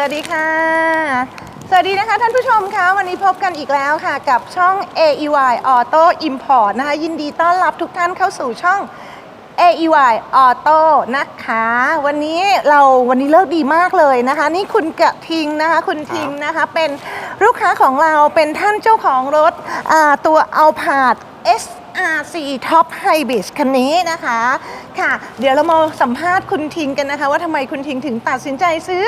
สวัสดีค่ะ สวัสดีนะคะท่านผู้ชมคะวันนี้พบกันอีกแล้วค่ะ กับช่อง AEY Auto Import นะคะ ยินดีต้อนรับทุกท่านเข้าสู่ช่อง AEY Auto นะคะ วันนี้เราวันนี้เลิกดีมากเลยนะคะ นี่คุณกะทิงนะคะ คุณทิงนะคะ เป็นลูกค้าของเราเป็นท่านเจ้าของรถตัวเอาผาด SRC Top Hybrid คันนี้นะคะ ค่ะ เดี๋ยวเรามาสัมภาษณ์คุณทิงกันนะคะ ว่าทำไมคุณทิงถึงตัดสินใจซื้อ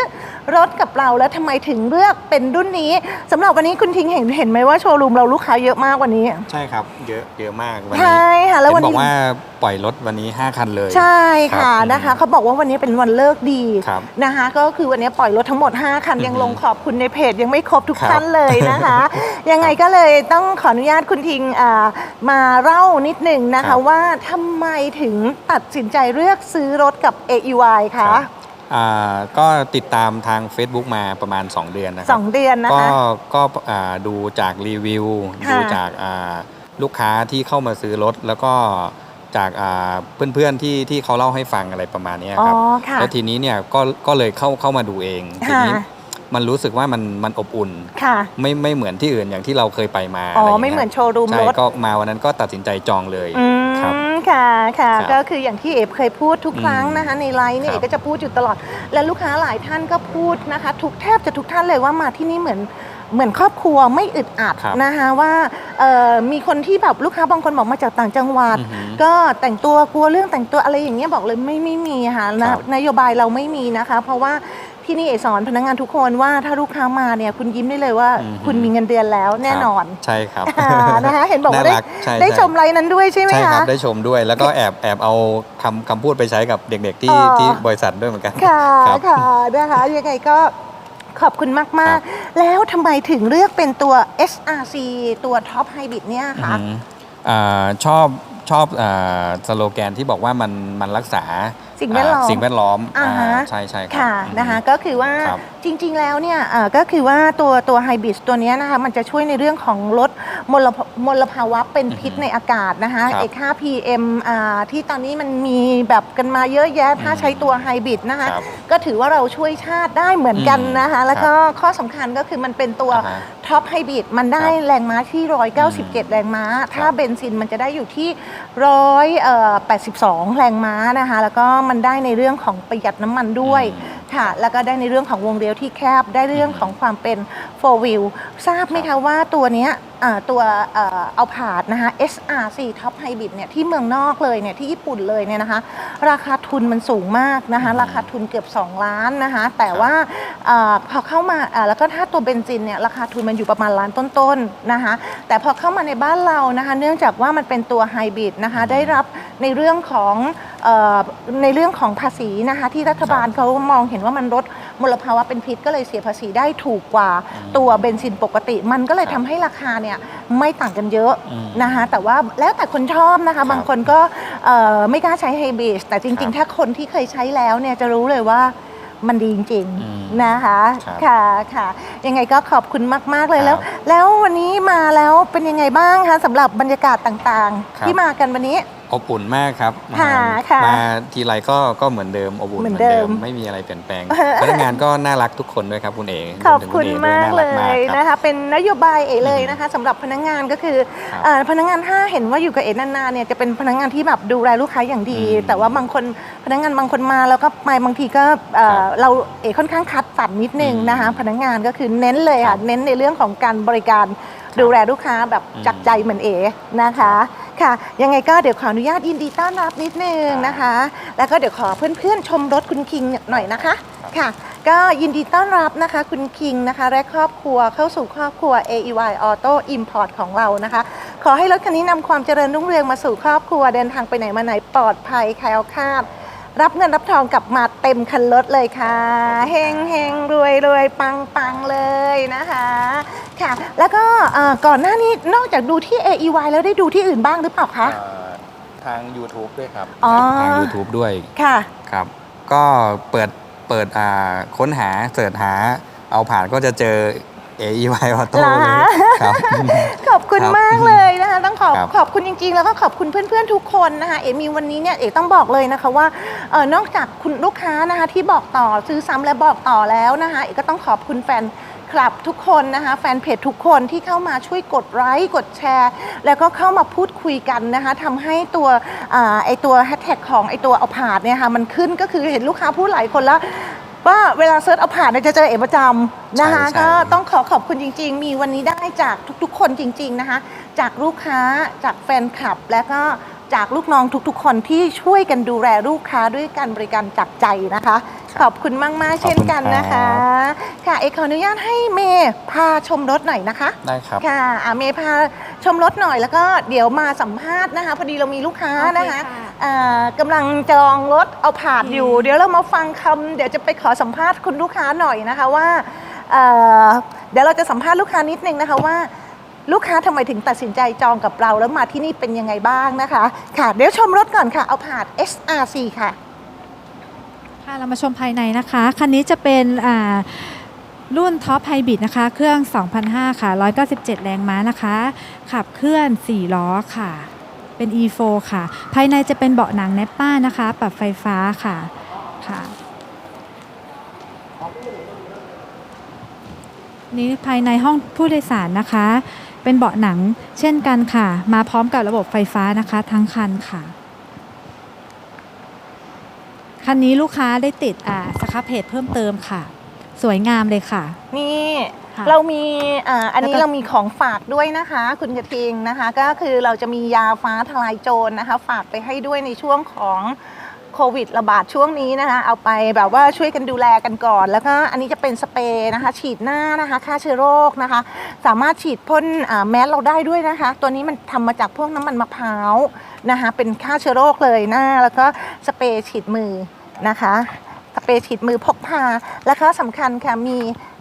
รถกับเราแล้วทำไมถึงเลือกเป็นรุ่นนี้สำหรับวันนี้คุณทิงเห็นเห็นไหมว่าโชว์รูมเราลูกค้าเยอะมากวันนี้ ใช่ครับ เยอะเยอะมากวันใช่นี้ค่ะแล้ววันเห็นบนี้อกว่าปล่อยรถวันนี้ 5 คันเลย ใช่ค่ะรับนะคะอืมเขาบอกว่าวันนี้เป็นวันเลิกดีครับนะคะ ก็คือวันนี้ปล่อยรถทั้งหมด 5 คันอือฮึยังลงขอบคุณในเพจยังไม่ครบทุกครับท่านเลยนะคะ ยังไงก็เลยต้องขออนุญาตคุณทิงอ่ามาเล่านิดหนึ่งนะครัคะบ ว่าทำไมถึงตัดสินใจเลือกซื้อรถกับ AEY คะอ่าก็ติดตามทาง Facebook มาประมาณ 2 เดือนนะคสรัองเดือนนะก็คะ ก็อ่าดูจากรีวิว ค่ะ ดูจากอ่าลูกค้าที่เข้ามาซื้อรถ แล้วก็จากอ่าเพื่อนๆที่ที่เขาเล่าให้ฟังอะไรประมาณเนี้ยอ๋อครับ ค่ะ แล้วทีนี้เนี่ยก็ก็เลยเข้าเข้ามาดูเอง ทีค่ะนี้ มันรู้สึกว่ามันมันอบอุ่น ค่ะ ไม่ไม่เหมือนที่อื่นอย่างที่เราเคยไปมาอ๋อะรย่างไม่งี้ยเหมือนโชว์รูมใช่รถก็มาวันนั้นก็ตัดสินใจจองเลย อืครับมค่ะค่ะครับก็คืออย่างที่เอฟเคยพูดทุกครั้งอืมนะคะ ในไลน์เนี่ยครัเอบก็จะพูดอยู่ตลอด และลูกค้าหลายท่านก็พูดนะคะ ทุกแทบจะทุกท่านเลยว่ามาที่นี่เหมือนเหมือนครอบครัวไม่อึดอัดครับนะคะว่าเอ่อมีคนที่แบบลูกค้าบางคนบอกมาจากต่างจังหวัด อือหือก็แต่งตัวกลัวเรื่องแต่งตัวอะไรอย่างเงี้ยบอกเลยไม่ไม่มีค่ะนะครับ นโยบายเราไม่มีนะคะ เพราะว่า ที่นี่เอสอนพนักงานทุกคนว่าถ้าลูกค้ามาเนี่ยคุณยิ้มได้เลยว่าอือหือคุณมีเงินเดือนแล้วแน่นอนใช่ครับ อ่านะคะเห็นบอกว่าได้น่ารักใช่ได้ใช่ ชมไลน์นั้นด้วยใช่ไหมใช่คคะรับได้ชมด้วย แล้วก็แอบแอบเอาคำคำพูดไปใช้กับเด็กๆที่อ๋อ ที่บริษัทด้วยเหมือนกัน ค่ะครับค่ะนะคะยังไงก็ขอบคุณมากๆแล้วทำไมถึงเลือกเป็นตัว SRC ตัว Top Hybrid เนี่ยคะ อืมอ่าชอบชอบอ่าสโลแกนที่บอกว่ามันมันรักษา สิ่งแวดล้อมาสิ่งแวดล้อมอ่าฮะอ่าใช่ใช่ครับ ค่ะอืมนะคะก็คือว่าครับจริงๆแล้วเนี่ยเอ่อก็คือว่าตัวตัวไฮบริดตัวเนี้ยนะคะมันจะช่วยในเรื่องของลดมลภมลภาวะเป็นพิษอือฮึในอากาศนะคะครับไอ้ค่า PM อ่าที่ตอนนี้มันมีแบบกันมาเยอะแยะถ้าอืมใช้ตัวไฮบริดนะคะครับก็ถือว่าเราช่วยชาติได้เหมือนกันอืมนะคะ แล้วก็ข้อสำคัญก็คือมันเป็นตัวอ่าฮะท็อปไฮบริดมันได้ครับแรงม้าที่ 197 แรงม้า ถ้าเบนซินมันจะได้อยู่ที่182 แรงม้านะคะ แล้วก็มันได้ในเรื่องของประหยัดน้ำมันด้วยอืมค่ะ แล้วก็ได้ในเรื่องของวงเลี้ยวที่แคบได้เรื่องของความเป็น4 wheel ทราบไหมครัคะบว่าตัวเนี้ยอ่า ตัวเอ่อเอาผาดนะคะ SRC Top Hybrid เนี่ยที่เมืองนอกเลยเนี่ยที่ญี่ปุ่นเลยเนี่ยนะคะ ราคาทุนมันสูงมากนะคะอืมราคาทุนเกือบ 2 ล้านนะคะ แต่ครับว่าเออพอเข้ามาเอ่อแล้วก็ถ้าตัวเบนซินเนี่ยราคาทุนมันอยู่ประมาณล้านต้นๆนะคะ แต่พอเข้ามาในบ้านเรานะคะ เนื่องจากว่ามันเป็นตัวไฮบริดนะคะได้รับในเรื่องของเอ่อในเรื่องของภาษีนะคะที่รัฐบาลเขามองเห็นว่ามันลด มลภาวะเป็นพิษก็เลยเสียภาษีได้ถูกกว่าอืมตัวเบนซินปกติ มันก็เลยครับทำให้ราคาเนี่ยไม่ต่างกันเยอะอืมนะคะแต่ว่าแล้วแต่คนชอบนะคะครับบางคนก็เอ่อไม่กล้าใช้ไฮบริดแต่จริงครับๆถ้าคนที่เคยใช้แล้วเนี่ยจะรู้เลยว่ามันดีจริงอืมๆนะคะครับค่ะค่ะยังไงก็ขอบคุณมาก ๆ เลยครับแล้ว แล้ววันนี้มาแล้วเป็นยังไงบ้างคะสำหรับบรรยากาศต่างครับๆที่มากันวันนี้ อบอุ่นมากครับค่ะมาค่ะมาทีไรก็ก็เหมือนเดิมอบอุ่นเหเหมืมืออนนเดิเดิมมไม่มีอะไรเปลี่ยนแปลงเออพนักงานก็น่ารักทุกคนด้วยครับคุณเอ๋ขอบคุณรวถึงณมากเอ๋เลด้วยน่ยรักมากครับนะคะเป็นนโยบายเอเลยนะคะสำหรับพนักงานก็คือครับเอ่อพนักงานถ้าเห็นว่าอยู่กับเอนานๆเนี่ยจะเป็นพนักงานที่แบบดูแลลูกค้าอย่างดีอืมแต่ว่าบางคนพนักงานบางคนมาแล้วก็มาบางทีก็เอ่อครับเราเอค่อนข้างคัดสรรนิดนึงอืมนะคะพนักงานก็คือเน้นเลยครัค่ะบเน้นในเรื่องของการบริการครับดูแลลูกค้าแบบอืมจากใจเหมือนเอนะคะ ค่ะ ยังไงก็เดี๋ยวขออนุญาตยินดีต้อนรับนิดนึงนะคะ แล้วก็เดี๋ยวขอเพื่อนๆชมรถคุณคิงหน่อยนะคะค่ะ ก็ยินดีต้อนรับนะคะคุณคิงนะคะ และครอบครัวเข้าสู่ครอบครัว AEY Auto Import ของเรานะคะ ขอให้รถคันนี้นำความเจริญรุ่งเรืองมาสู่ครอบครัวเดินทางไปไหนมาไหนปลอดภัยแคล้วคลาดรับเงินรับทองกลับมาเต็มคันรถเลยค่ะ เฮงเฮงรวยรวยปังปังเลยนะคะ ค่ะ แล้วก็เอ่อก่อนหน้านี้นอกจากดูที่ AEY แล้วได้ดูที่อื่นบ้างหรือเปล่าคะ เอ่อทาง YouTube ด้วยครับ อ๋อ ทาง YouTube ด้วยค่ะ ครับ ก็เปิดเปิดอ่าค้นหาเสิร์ชหาเอาผ่านก็จะเจอ AEY Auto เหรอเลยคะ ครับ ขอบคุณครับมากเลยนะคะนะคะต้องขอบครับขอบคุณจริงๆ แล้วก็ขอบคุณเพื่อนๆทุกคนนะคะ เอ๋มีวันนี้เนี่ยเอ๋ต้องบอกเลยนะคะว่าเออนอกจากคุณลูกค้านะคะที่บอกต่อซื้อซ้ำและบอกต่อแล้วนะคะ เอ๋ก็ต้องขอบคุณแฟน คลับทุกคนนะคะแฟนเพจทุกคนที่เข้ามาช่วยกดไลค์กดแชร์ แล้วก็เข้ามาพูดคุยกันนะคะทำให้ตัวอ่าไอตัวแฮชแท็กของไอตัวเอาผาดเนี่ยค่ะมันขึ้นก็คือเห็นลูกค้าพูดหลายคนแล้วว่าเวลาเซิร์ชเอาผ่านเนี่ยจะเจอเอ๋ประจำนะคะใช่ใช่ก็ต้องขอขอบคุณจริง ๆ มีวันนี้ได้จากทุกๆ คนจริง ๆนะคะ จากลูกค้าจากแฟนคลับ และก็จากลูกน้องทุกๆ คนที่ช่วยกันดูแลลูกค้าด้วยการบริการจากใจนะคะ ขอบคุณมาก ๆ เช่นกันนะคะ ค่ะ เอกขออนุญาตให้เมย์พาชมรถหน่อยนะคะ ได้ครับ ค่ะอะเมย์พาชมรถหน่อยแล้วก็เดี๋ยวมาสัมภาษณ์นะคะ พอดีเรามีลูกค้านะคะโอเคค่ะอ่ากำลังจองรถเอาผาดอยู่ เดี๋ยวเรามาฟังคำเดี๋ยวจะไปขอสัมภาษณ์คุณลูกค้าหน่อยนะคะว่าเอ่อเดี๋ยวเราจะสัมภาษณ์ลูกค้านิดนึงนะคะว่าลูกค้าทำไมถึงตัดสินใจจองกับเราแล้วมาที่นี่เป็นยังไงบ้างนะคะ ค่ะ เดี๋ยวชมรถก่อนค่ะ เอาผาด SRC ค่ะ ค่ะเรามาชมภายในนะคะ คันนี้จะเป็นรุ่นท็อปไฮบริดนะคะ เครื่อง 2005 ค่ะ 197 แรงม้านะคะ ขับเคลื่อน 4 ล้อค่ะ เป็น E4 ค่ะ ภายในจะเป็นเบาะหนังแนปป้านะคะ ปรับไฟฟ้าค่ะค่ะนี้ภายในห้องผู้โดยสารนะคะ เป็นเบาะหนังเช่นกันค่ะ มาพร้อมกับระบบไฟฟ้านะคะ ทั้งคันค่ะ คันนี้ลูกค้าได้ติดอ่าสครับเพจเพิ่มเติมค่ะ สวยงามเลยค่ะ นี่ค่ะ เรามีอ่าอันนี้แล้วก็ เรามีของฝากด้วยนะคะ คุณกระทิงนะคะ ก็คือเราจะมียาฟ้าทลายโจรนะคะ ฝากไปให้ด้วยในช่วงของโควิดระบาดช่วงนี้นะคะ เอาไปแบบว่าช่วยกันดูแลกันก่อน แล้วก็อันนี้จะเป็นสเปรย์นะคะ ฉีดหน้านะคะฆ่าเชื้อโรคนะคะ สามารถฉีดพ่นอ่าแมสเราได้ด้วยนะคะ ตัวนี้มันทำมาจากพวกน้ำมันมะพร้าวนะคะ เป็นฆ่าเชื้อโรคเลยหน้า แล้วก็สเปรย์ฉีดมือ นะคะสเปรย์ฉีดมือพกพา แล้วก็สำคัญค่ะมี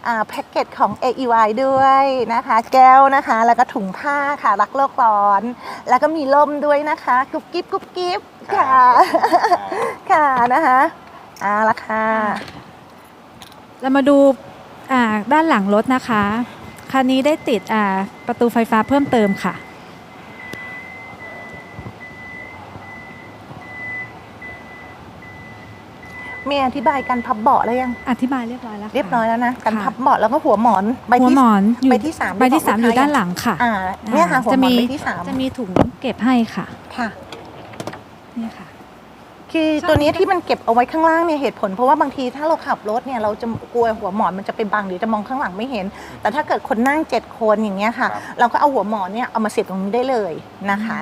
อ่าแพ็กเกจของ AEY ด้วยนะคะ แก้วนะคะ แล้วก็ถุงผ้าค่ะ รักโลกร้อน แล้วก็มีล่มด้วยนะคะกุ๊บกิ๊บกุ๊บกิ๊บค่ะ ค่ะนะคะเอาละค่ะ เรามาดูอ่าด้านหลังรถนะคะ คันนี้ได้ติดอ่าประตูไฟฟ้าเพิ่มเติมค่ะ เมียอธิบายการพับเบาะแล้วยัง อธิบายเรียบร้อยแล้วค่ะ เรียบร้อยแล้วนะการค่ะพับเบาะแล้วก็หัวหมอนใบหัวที่หมอนอยู่ใบที่สามใบที่สามที่อบอกลูกค้ายู่ด้านหลังค่ะอ่าเนี่ยค่ะหัวจะหมอนมีใบที่สามจะมีถุงเก็บให้ค่ะค่ะ นี่ค่ะ คือใช่ตัวนี้ที่มันเก็บเอาไว้ข้างล่างเนี่ยเหตุผล เพราะว่าบางทีถ้าเราขับรถเนี่ยเราจะกลัวหัวหมอนมันจะไปบังหรือจะมองข้างหลังไม่เห็น แต่ถ้าเกิดคนนั่งเจ็ดคนอย่างเงี้ยค่ะครับเราก็เอาหัวหมอนเนี่ยเอามาเสียบตรงนี้ได้เลยนะคะ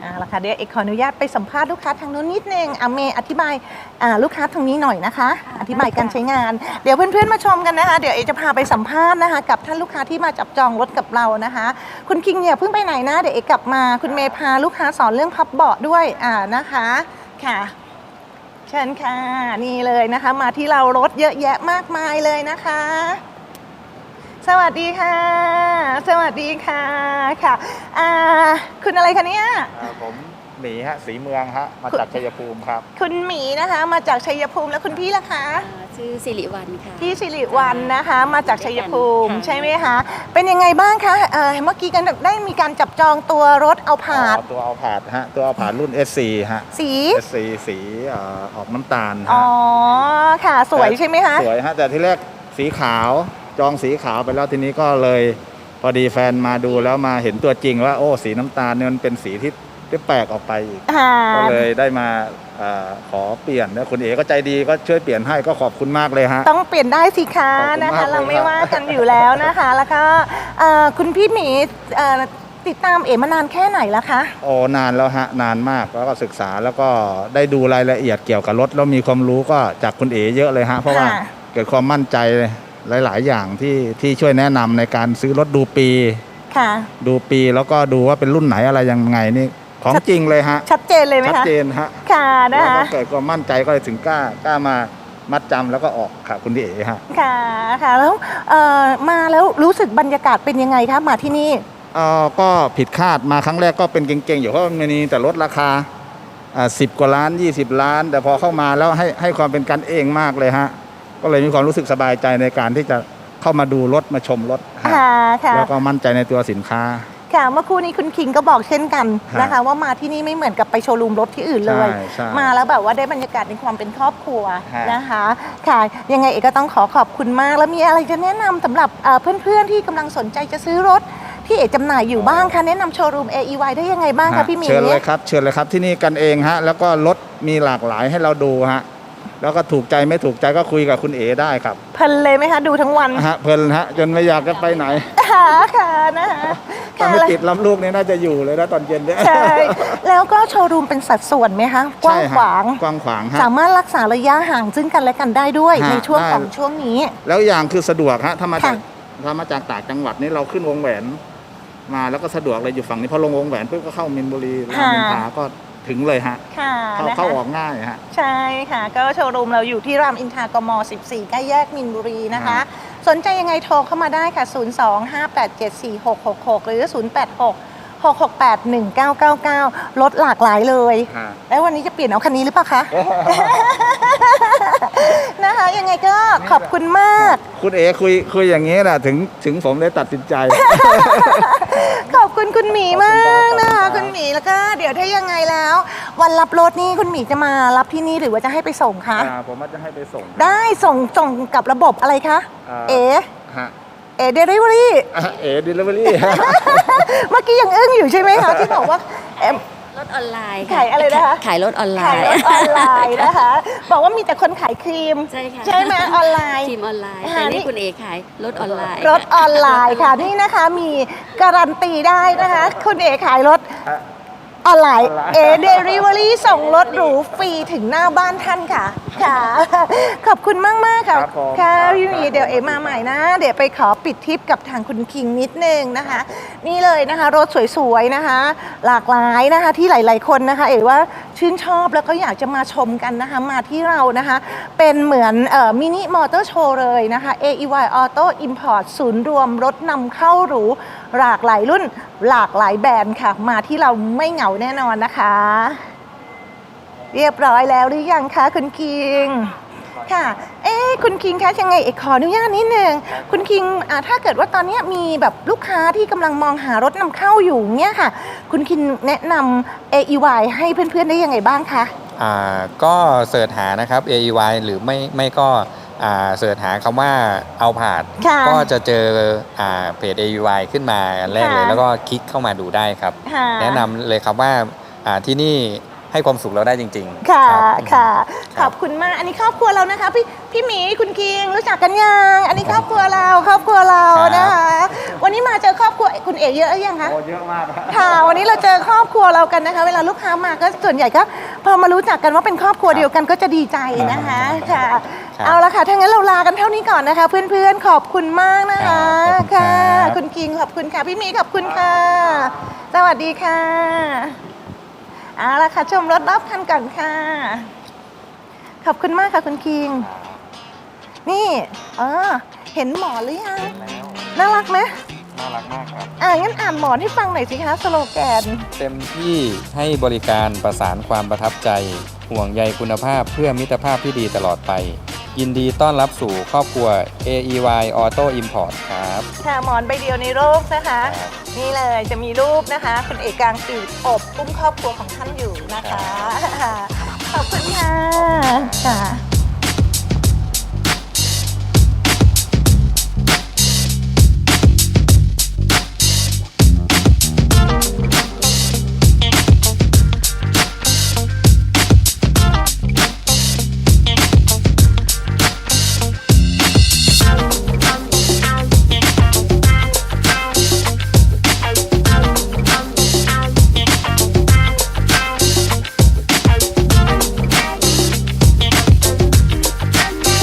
เอาละ ค่ะเดี๋ยวเอกขออนุญาตไปสัมภาษณ์ลูกค้าทางนู้นนิดนึงอาเมย์อธิบายอ่าลูกค้าทางนี้หน่อยนะคะค่ะอธิบายการใช้งาน เดี๋ยวเพื่อนๆมาชมกันนะคะ เดี๋ยวเอกจะพาไปสัมภาษณ์นะคะ กับท่านลูกค้าที่มาจับจองรถกับเรานะคะ คุณคิงเนี่ยเพิ่งไปไหนนะเดี๋ยวเอกกลับมาคุณเมย์พาลูกค้าสอนเรื่องพับเบาะด้วยอ่านะคะค่ะเชิญค่ะนี่เลยนะคะ มาที่เรารถเยอะแยะมากมายเลยนะคะ สวัสดีค่ะ สวัสดีค่ะค่ะอ่าคุณอะไรคะเนี่ยอ่าผมหมีฮะสีเมืองฮะมาจากชัยภูมิครับ คุณหมีนะคะ มาจากชัยภูมิแล้วคุณพี่ล่ะคะอ่าชื่อสิริวัลค่ะ พี่สิริวัลนะคะ มาจากชัยภูมิค่ะ ใช่ไหมคะเป็นยังไงบ้างคะเอ่อเมื่อกี้กันได้มีการจับจองตัวรถเอาผาดอ๋อตัวเอาผาดฮะตัวเอาผาดรุ่น SC ฮะ สี SC สีเอ่อออกน้ำตาลอ๋ฮะอค่ะ สวยใช่ไหมคะ สวยฮะแต่ที่แรกสีขาว จองสีขาวไปแล้วทีนี้ก็เลยพอดีแฟนมาดูแล้วมาเห็นตัวจริงว่าโอ้สีน้ำตาลเนี่ยมันเป็นสีที่ที่แปลกออกไปอีกค่ะก็เลยได้มาเออขอเปลี่ยนแล้วคุณเอ๋ก็ใจดีก็ช่วยเปลี่ยนให้ก็ขอบคุณมากเลยฮะ ต้องเปลี่ยนได้สิคะขอบคุณนะมาคะกเลยเราไม่ครับว่ากันอยู่แล้วนะคะ แล้วก็เอ่อคุณพี่หมีเอ่อติดตามเอ๋มานานแค่ไหนแล้วคะโอ้นานแล้วฮะนานมากแล้วก็ศึกษาแล้วก็ได้ดูรายละเอียดเกี่ยวกับรถแล้วมีความรู้ก็จากคุณเอ๋เยอะเลยฮะเพราะว่าค่ะเกิดความมั่นใจ หลาย ๆ อย่างที่ที่ช่วยแนะนำในการซื้อรถดูปีค่ะ ดูปีแล้วก็ดูว่าเป็นรุ่นไหนอะไรยังไงนี่ของจริงเลยฮะ ชัดเจนเลยไหมชัดคะเจนฮะค่ะนะแล้วคะก็เกิดความมั่นใจก็เลยถึงกล้ากล้ามามัดจำแล้วก็ออกค่ะคุณเอ๋ฮะค่ะค่ะแล้วเอ่อมาแล้วรู้สึกบรรยากาศเป็นยังไงคะมาที่นี่เอ่อก็ผิดคาดมาครั้งแรกก็เป็นเก่งๆ อยู่เพราะมันมีแต่ลดราคาสิบกว่าล้าน 20 ล้าน แต่พอเข้ามาแล้วให้ให้ความเป็นกันเองมากเลยฮะ ก็เลยมีความรู้สึกสบายใจในการที่จะเข้ามาดูรถมาชมรถฮะค่ะค่ะแล้วก็มั่นใจในตัวสินค้า ค่ะเมื่อครู่นี้คุณคิงก็บอกเช่นกันฮะนะคะ ว่ามาที่นี่ไม่เหมือนกับไปโชว์รูมรถที่อื่นเลย ใช่ใช่มาแล้วแบบว่าได้บรรยากาศในความเป็นครอบครัวฮะ นะคะ ค่ะ ยังไงเอกก็ต้องขอขอบคุณมาก แล้วมีอะไรจะแนะนำสำหรับเอ่อเพื่อนๆที่กำลังสนใจจะซื้อรถที่เอกจำหน่ายอยู่บ้างคะแนะนำโชว์รูม AEY ได้ยังไงบ้างคะฮะพี่หมี เชิญเลยครับเชิญเลยครับที่นี่กันเองฮะแล้วก็รถมีหลากหลายให้เราดูฮะ แล้วก็ถูกใจไม่ถูกใจก็คุยกับคุณเอได้ครับ เพลินเลยไหมคะดูทั้งวันฮะเพลินฮะจนไม่อยากจะไปไหนค่ะค่ะนะคะถ้าค่ะไม่แล้วติดลำลูกนี่น่าจะอยู่เลยนะตอนเย็นเนี่ยใช่แล้วก็โชว์รูมเป็นสัดส่วนไหมคะกว้างใช่ฮะขวางกว้างขวางฮะสามารถรักษาระยะห่างซึ่งกันและกันได้ด้วยฮะในช่วงได้ของช่วงนี้ แล้วอย่างคือสะดวกฮะถ้ามาจากค่ะถ้ามาจากต่างจังหวัดนี่เราขึ้นวงแหวน มาแล้วก็สะดวกเลยอยู่ฝั่งนี้พอลงวงแหวนปุ๊บก็เข้ามินบุรีรามอินทราก็ ถึงเลยฮะค่ะเข้านะคะเข้าออกง่ายฮะ ใช่ค่ะ ก็โชว์รูมเราอยู่ที่รามอินทรากม 14 ใกล้แยกมินบุรีนะคะฮะสนใจยังไงโทรเข้ามาได้ค่ะ 025874666 หรือ 086 668 1999ลดหลากหลายเลย ฮะ แล้ววันนี้จะเปลี่ยนเอาคันนี้หรือเปล่าคะ นะคะยังไงก็ขอบคุณมาก คุณเอคุยคุยอย่างนี้แหละถึงถึงผมได้ตัดสินใจ ขอบคุณคุณหมีมากนะคะคุณหมีแล้วก็เดี๋ยวถ้ายังไงแล้ว วันรับรถนี่คุณหมีจะมารับที่นี่หรือว่าจะให้ไปส่งคะอ่าผมว่าจะให้ไปส่ง ได้ส่งส่งกับระบบอะไรคะอ่า เอฮะเอเดลิเวอรี่ อะเอดิลิเวอรี่ เมื่อกี้ยังอึ้งอยู่ใช่ไหมคะที่บอกว่าเอิ่ม รถออนไลน์ขายอะไรนะคะ ขายรถออนไลขายน์รถออนไลน์นะคะ บอกว่ามีแต่คนขายครีม ใช่ค่ะใช่ไหมออนไลน์ทีมออนไลน์อ่าแต่นี่นี่คุณเอขายรถออนไลน์ รถออนไลน์ค่ะนี่นะคะมีการันตีได้นะคะ คุณเอขายรถออนไลน์ออนไลน์เอเดลิเวอรี่ส่งรถหรูฟรีถึงหน้าบ้านท่านค่ะ ค่ะ ขอบคุณมากมากๆค่ะครับผมค่ะครับพี่หมีเดี๋ยวเอมาใหม่นะ เดี๋ยวไปขอปิดทิปกับทางคุณคิงนิดนึงนะคะ นี่เลยนะคะรถสวยๆนะคะ หลากหลายนะคะที่หลาย ๆคนนะคะ เอ๋ว่าชื่นชอบแล้วก็อยากจะมาชมกันนะคะ มาที่เรานะคะ เป็นเหมือนมินิมอเตอร์โชว์เลยนะคะ AEY Auto Import ศูนย์รวมรถนำเข้าหรูหลากหลายรุ่นหลากหลายแบรนด์ค่ะ มาที่เราไม่เหงาแน่นอนนะคะ เรียบร้อยแล้วหรือยังคะคุณคิง ค่ะ เอ๊ะคุณคิงคะยังไงเอกขออนุญาตนิดนึงคุณคิงอ่าถ้าเกิดว่าตอนเนี้ยมีแบบลูกค้าที่กำลังมองหารถนำเข้าอยู่เนี่ยค่ะ คุณคิงแนะนำ AEY ให้เพื่อนๆได้ยังไงบ้างคะอ่าก็เสิร์ชหานะครับ AEY หรือไม่ไม่ก็อ่าเสิร์ชหาคำว่าเอาผาดค่ะก็จะเจออ่าเพจ AEY ขึ้นมาอันแรกเลยค่ะแล้วก็คลิกเข้ามาดูได้ครับค่ะแนะนำเลยครับว่าอ่าที่นี่ ให้ความสุขเราได้จริงๆค่ะรับค่ะคขรับอบคุณมาก อันนี้ครอบครัวเรานะคะ พี่พี่หมีคุณคิงรู้จักกันยังอันนี้ครอบครัวเราครอบครัวเรานะคะ วันนี้มาเจอครอบครัวคุณเอ๋เยอะหรือยังคะ โอ้เยอะมากฮะค่ะวันนี้เราเจอครอบครัวเรากันนะคะ เวลาลูกค้ามาก็ส่วนใหญ่ก็พอมารู้จักกันว่าเป็นครอบครัวเดียวกันก็จะดีใจนะคะค่ะครับเอาละค่ะถ้างั้นเราลากันเท่านี้ก่อนนะคะ เพื่อนๆขอบคุณมากนะคะครับขอบคุณค่ะครับคุณคิงขอบคุณค่ะพี่หมีขอบคุณค่ะ สวัสดีค่ะ เอาละค่ะชมรถรอบคันก่อนค่ะ ขอบคุณมากค่ะคุณคิง นี่เออเห็นหมอหรือยังน่ารักไหมน่ารักมากครับ อ่างั้นอ่านหมอนให้ฟังหน่อยสิคะสโลแกน เต็มที่ให้บริการประสานความประทับใจ ห่วงใยคุณภาพเพื่อมิตรภาพที่ดีตลอดไป ยินดีต้อนรับสู่ครอบครัว AEY Auto Import ครับ ค่ะหมอนใบเดียวในโลกนะคะ ครับ นี่เลยจะมีรูปนะคะคุณเอกกลางปีกอบอุ้มครอบครัวของท่านอยู่นะคะ ขอบคุณค่ะค่ะ